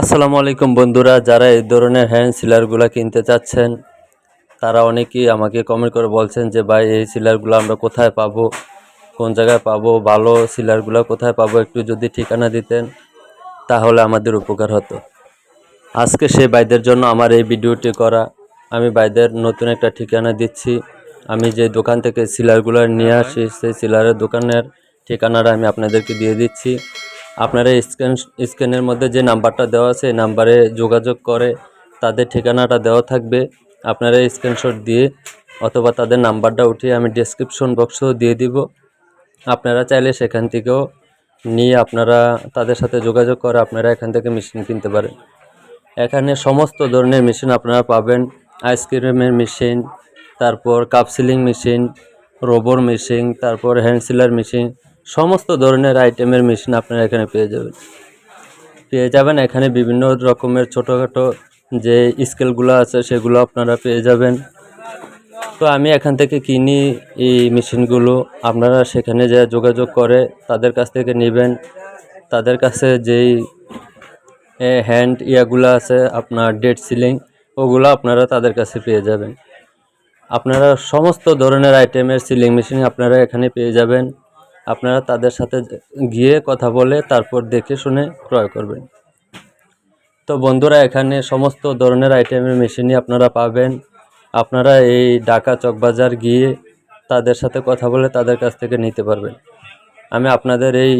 আসসালামু আলাইকুম বন্ধুরা, যারা এই ধরনের হ্যান্ড সিলারগুলো কিনতে চাচ্ছেন, তারা অনেকেই আমাকে কমেন্ট করে বলছেন যে, ভাই, এই সিলারগুলো আমরা কোথায় পাবো? কোন জায়গায় পাবো? ভালো সিলারগুলো কোথায় পাবো? একটু যদি ঠিকানা দিতেন, তাহলে আমাদের উপকার হতো। আজকে সেই বাইদের জন্য আমার এই ভিডিওটি করা। আমি বাইদের নতুন একটা ঠিকানা দিচ্ছি। আমি যে দোকান থেকে সিলারগুলো নিয়ে আসি, সেই সিলারের দোকানের ঠিকানাটা আমি আপনাদেরকে দিয়ে দিচ্ছি। আপনারা স্ক্যান, স্ক্যানের মধ্যে যে নাম্বারটা দেওয়া আছে নাম্বারে যোগাযোগ করে তাদের ঠিকানাটা দেওয়া থাকবে। আপনারা স্ক্রিনশট দিয়ে অথবা তাদের নাম্বারটা উঠিয়ে আমি ডেসক্রিপশন বক্সও দিয়ে দিব। আপনারা চাইলে সেখান থেকেও নিয়ে আপনারা তাদের সাথে যোগাযোগ করে আপনারা এখান থেকে মেশিন কিনতে পারেন। এখানে সমস্ত ধরনের মেশিন আপনারা পাবেন। আইসক্রিমের মেশিন তারপর কাপ সিলিং মেশিন রোবর মেশিন তারপর হ্যান্ড সিলার মেশিন সমস্ত ধরনের আইটেমের মেশিন আপনারা এখানে পেয়ে যাবেন। পেয়ে যাবেন এখানে বিভিন্ন রকমের ছোটোখাটো যে স্কেলগুলো আছে সেগুলো আপনারা পেয়ে যাবেন। তো আমি এখান থেকে কিনি এই মেশিনগুলো আপনারা সেখানে যে যোগাযোগ করে তাদের কাছ থেকে নেবেন। তাদের কাছে যেই হ্যান্ড ইয়াগুলো আছে, আপনার ডেড সিলিং ওগুলো আপনারা তাদের কাছে পেয়ে যাবেন। আপনারা সমস্ত ধরনের আইটেমের সিলিং মেশিন আপনারা এখানে পেয়ে যাবেন। আপনারা তাদের সাথে গিয়ে কথা বলে তারপর দেখে শুনে ক্রয় করবেন। তো বন্ধুরা, এখানে সমস্ত ধরনের আইটেমের মেশিনই আপনারা পাবেন। আপনারা এই ঢাকা চকবাজার গিয়ে তাদের সাথে কথা বলে তাদের কাছ থেকে নিতে পারবেন। আমি আপনাদের এই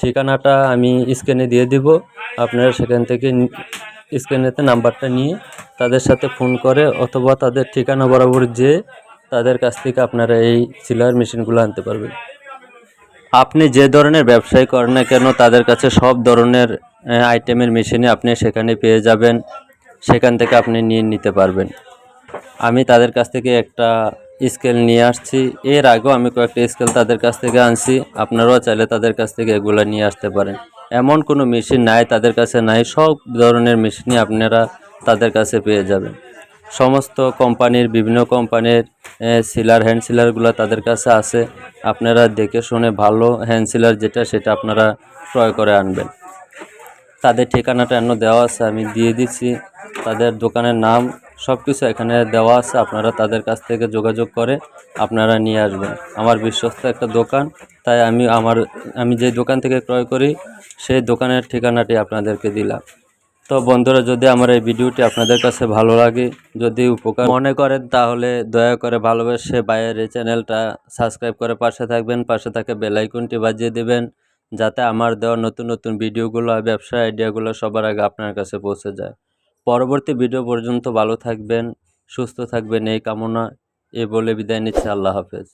ঠিকানাটা আমি স্ক্যানে দিয়ে দিব। আপনারা সেখান থেকে স্ক্যানেতে নাম্বারটা নিয়ে তাদের সাথে ফোন করে অথবা তাদের ঠিকানা বরাবর যেয়ে তাদের কাছ থেকে আপনারা এই সিলার মেশিনগুলো আনতে পারবেন। আপনি যে ধরনের ব্যবসায় করেন না কেন, তাদের কাছে সব ধরনের আইটেমের মেশিনে আপনি সেখানে পেয়ে যাবেন। সেখান থেকে আপনি নিয়ে নিতে পারবেন। আমি তাদের কাছ থেকে একটা স্কেল নিয়ে আসছি। এর আগেও আমি কয়েকটা স্কেল তাদের কাছ থেকে আনছি। আপনারাও চাইলে তাদের কাছ থেকে এগুলো নিয়ে আসতে পারেন। এমন কোনো মেশিন নাই, তাদের কাছে নাই। সব ধরনের মেশিনই আপনারা তাদের কাছে পেয়ে যাবেন। সমস্ত কোম্পানির, বিভিন্ন কোম্পানির সিলার হ্যান্ড সিলারগুলো তাদের কাছে আছে। আপনারা দেখে শুনে ভালো হ্যান্ড সিলার যেটা, সেটা আপনারা ক্রয় করে আনবেন। তাদের ঠিকানাটা এন্ন দেওয়া আছে, আমি দিয়ে দিচ্ছি। তাদের দোকানের নাম সব কিছু এখানে দেওয়া আছে, আপনারা তাদের কাছ থেকে যোগাযোগ করে আপনারা নিয়ে আসবেন। আমার বিশ্বস্ত একটা দোকান, তাই আমি আমার, আমি যে দোকান থেকে ক্রয় করি, সেই দোকানের ঠিকানাটি আপনাদেরকে দিলাম। তো বন্ধুরা, যদি আমার এই ভিডিওটি আপনাদের কাছে ভালো লাগে, যদি উপকার মনে করেন, তাহলে দয়া করে ভালোবেসে বাইরের এই চ্যানেলটা সাবস্ক্রাইব করে পাশে থাকবেন, পাশে থাকে বেলাইকনটি বাজিয়ে দেবেন, যাতে আমার দেওয়া নতুন নতুন ভিডিওগুলো আর ব্যবসা আইডিয়াগুলো সবার আগে আপনার কাছে পৌঁছে যায়। পরবর্তী ভিডিও পর্যন্ত ভালো থাকবেন, সুস্থ থাকবেন, এই কামনা, এ বলে বিদায় নিচ্ছে, আল্লাহ হাফেজ।